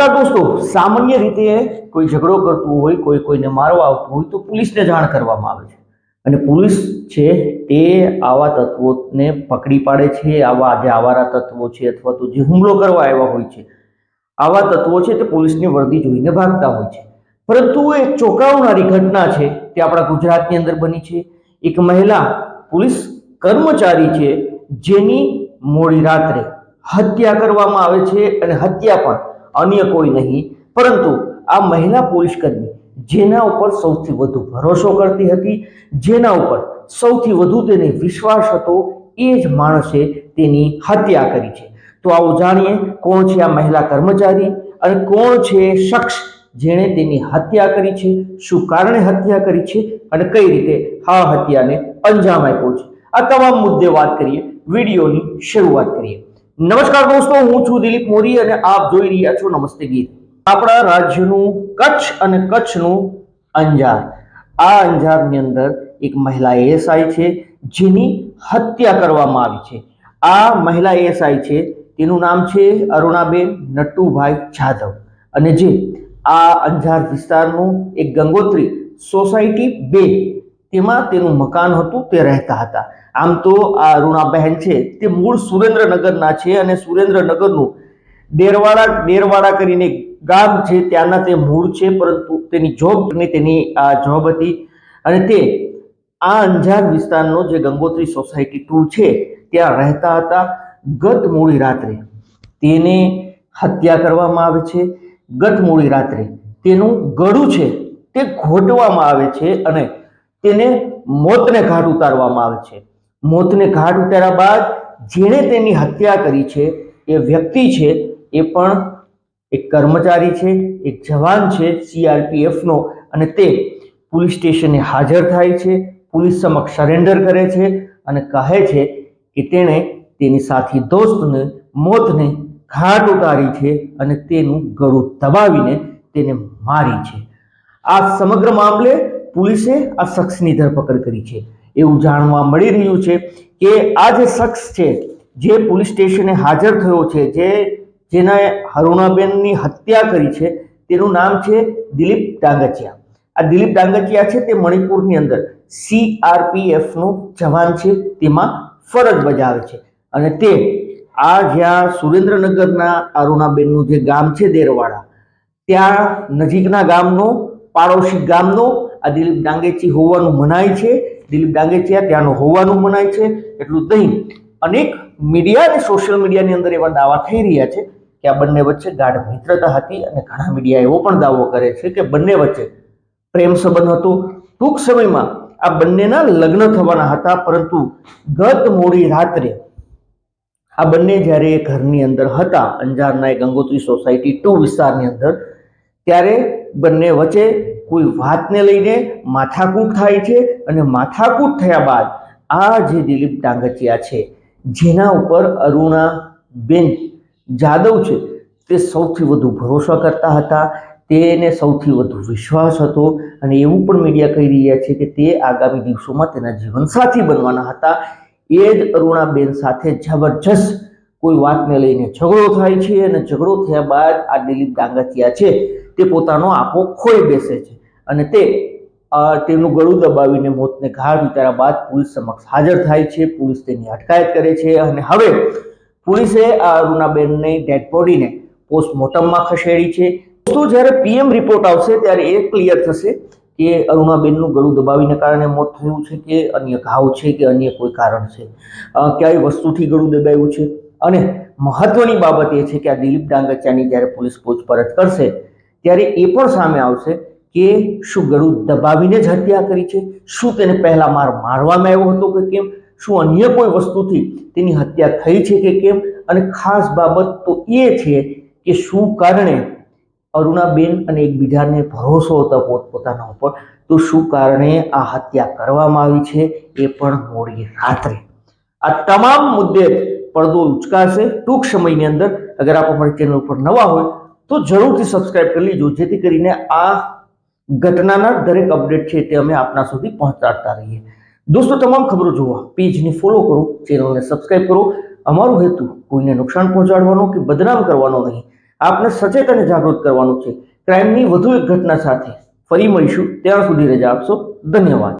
નમસ્કાર દોસ્તો, સામાન્ય રીતે કોઈ ઝઘડો કરતું હોય, કોઈ કોઈને મારવા આવતું હોય, તો પોલીસને જાણ કરવામાં આવે છે. અને પોલીસ છે તે આવા તત્વોને પકડી પાડે છે, આવા જે આવારા તત્વો છે અથવા તો જે હુમલો કરવા આવ્યા હોય છે, આવા તત્વો છે તે પોલીસની વર્દી જોઈને ભાગતા હોય છે. પરંતુ એક ચોંકાવનારી ઘટના છે, તે આપણા ગુજરાતની અંદર બની છે. એક મહિલા પોલીસ કર્મચારી છે, જેની મોડી રાત્રે હત્યા કરવામાં આવે છે અને હત્યા પણ અન્ય કોઈ નહીં. પરંતુ આ મહિલા પોલીસ કર્મી જેના ઉપર સૌથી વધુ ભરોસો કરતી હતી, જેના ઉપર સૌથી વધુ તેને વિશ્વાસ હતો, એ જ માણસે તેની હત્યા કરી છે. તો આવો જાણીએ કોણ છે આ મહિલા કર્મચારી અને કોણ છે શખ્સ જેણે તેની હત્યા કરી છે, શું કારણે હત્યા કરી છે અને કઈ રીતે આ હત્યાને અંજામ આપ્યો છે. આ તમામ મુદ્દે વાત કરીએ, વિડીયોની શરૂઆત કરીએ. નમસ્કાર દોસ્તો, હું છું દિલીપ મોરી અને આપ જોઈ રહ્યા છો નમસ્તે ગીત. આપણા રાજ્યનું કચ્છ અને કચ્છનું અંજાર. આ અંજારની અંદર એક મહિલા એએસઆઈ છે, જેની હત્યા કરવામાં આવી છે. આ મહિલા એએસઆઈ છે, તેનું નામ છે અરુણાબેન નટુભાઈ જાધવ. અને જે આ અંજાર વિસ્તારનું એક ગંગોત્રી સોસાયટી બે, તેમાં તેનું મકાન હતું, તે રહેતા હતા. આમ તો આ અરુણાબહેન છે, તે મૂળ સુરેન્દ્રનગરના છે અને સુરેન્દ્રનગરનું ડેરવાડા ડેરવાડા કરીને ગામ છે, ત્યાંના તે મૂળ છે, પરંતુ તેની જોબ ને તેની, આ જોબ હતી અને તે આ અંજાર વિસ્તારનો જે ગંગોત્રી સોસાયટી ટુ છે, ત્યાં રહેતા હતા ગત મોડી રાત્રે. તેને હત્યા કરવામાં આવે છે ગત મોડી રાત્રે. તેનું ગળું છે, તે ઘોટવામાં આવે છે અને તેને મોતને ઘાટ ઉતારવામાં આવે છે. મોતને ઘાટ ઉતાર્યા બાદ જેણે તેની હત્યા કરી છે, એ વ્યક્તિ છે, એ પણ એક કર્મચારી છે, એક જવાન છે સીઆરપીએફનો અને તે પોલીસ સ્ટેશને હાજર થાય છે, પોલીસ સમક્ષ સરેન્ડર કરે છે અને કહે છે કે તેણે તેની સાથી દોસ્તને મોતને ઘાટ ઉતારી છે અને તેનું ગળું દબાવીને તેને મારી છે. આ સમગ્ર મામલે પોલીસે આ શખ્સની ધરપકડ કરી છે. એવું જાણવા મળી રહ્યું છે કે આ જે શખ્સ છે, જે પોલીસ સ્ટેશને હાજર થયો છે, જે જેના હરુણાબેનની હત્યા કરી છે, તેનું નામ છે દિલીપ ડાંગચિયા. આ દિલીપ ડાંગચિયા છે તે મણિપુરની અંદર સીઆરપીએફનો જવાન છે, તેમાં ફરજ બજાવે છે. અને તે આ જ્યાં સુરેન્દ્રનગરના અરુણાબેનનું જે ગામ છે દેરવાડા, ત્યાં નજીકના ગામનો, પાડોશી ગામનો આ દિલીપ ડાંગેચી હોવાનું મનાય છે. દિલીપ ડાંગેચિયા ત્યાંનો હોવાનું મનાય છે, એટલું નહીં. અનેક મીડિયા અને સોશિયલ મીડિયાની અંદર એવા દાવા થઈ રહ્યા છે કે આ બંને વચ્ચે ગાઢ મિત્રતા હતી અને ઘણા મીડિયા એવો પણ દાવો કરે છે કે બંને વચ્ચે પ્રેમ સંબંધ હતો. ટૂંક સમયમાં આ બંનેના લગ્ન થવાના હતા, પરંતુ ગત મોડી રાત્રે આ બંને જ્યારે ઘરની અંદર હતા, અંજારના એ ગંગોત્રી સોસાયટી ટુ વિસ્તારની અંદર, ત્યારે બંને વચ્ચે કોઈ વાતને લઈને માથાકૂટ થાય છે અને માથાકૂટ થયા બાદ આ જે દિલીપ ડાંગચિયા છે, જેના ઉપર અરુણા બેન જાદવ છે, તે સૌથી વધુ ભરોસા કરતા હતા, તેને સૌથી વધુ વિશ્વાસ હતો અને એવું પણ મીડિયા કહી રહ્યા છે કે તે આગામી દિવસોમાં તેના જીવનસાથી બનવાના હતા. એ જ અરુણાબેન સાથે જબરજસ્ત કોઈ વાતને લઈને ઝઘડો થાય છે અને ઝઘડો થયા બાદ આ દિલીપ ડાંગચિયા છે, તે પોતાનો આપો ખોઈ બેસે છે. અને તે તેનું ગળું દબાવીને મોતને ઘાટ ઉતાર્યા બાદ પોલીસ સમક્ષ હાજર થાય છે. પોલીસ તેની અટકાયત કરે છે અને હવે પોલીસે આ અરુણાબેનની ડેડ બોડીને પોસ્ટમોર્ટમમાં ખસેડી છે. તો જ્યારે પીએમ રિપોર્ટ આવશે ત્યારે એ ક્લિયર થશે કે અરુણાબેનનું ગળું દબાવીને કારણે મોત થયું છે કે અન્ય ઘાવ છે કે અન્ય કોઈ કારણ છે. ક્યાંય વસ્તુથી ગળું દબાવ્યું છે? અને મહત્વની બાબત એ છે કે આ દિલીપ ડાંગચાની જ્યારે પોલીસ પૂછપરછ કરશે, ત્યારે એ પણ સામે આવશે કે શું ગળું દબાવીને જ હત્યા કરી છે? શું તેને પહેલાં માર મારવામાં આવ્યો હતો કે કેમ? શું અન્ય કોઈ વસ્તુથી તેની હત્યા થઈ છે કે કેમ? અને ખાસ બાબત તો એ છે કે શું કારણે અરુણાબેન અને એકબીજાને ભરોસો હતો પોતપોતાના ઉપર? તો શું કારણે આ હત્યા કરવામાં આવી છે એ પણ મોડી રાત્રે. આ તમામ મુદ્દે પડદો ઉચકાશે ટૂંક સમયની અંદર. અગર આપ અમારી ચેનલ ઉપર નવા હોય તો જરૂરથી સબસ્ક્રાઈબ કરી લીજો, જેથી કરીને આ ઘટનાના દરેક અપડેટ છે તે અમે આપના સુધી પહોંચાડતા રહીએ. દોસ્તો, તમામ ખબરો જોવા, પેજને ફોલો કરો ચેનલને સબસ્ક્રાઈબ કરો. અમારો હેતુ કોઈને નુકસાન પહોંચાડવાનો કે બદનામ કરવાનો નહીં. આપને સચેત અને જાગૃત કરવાનું છે. ક્રાઇમની વધુ એક ઘટના સાથે ફરી મળીશું. ત્યાં સુધી રજા આપશો. ધન્યવાદ.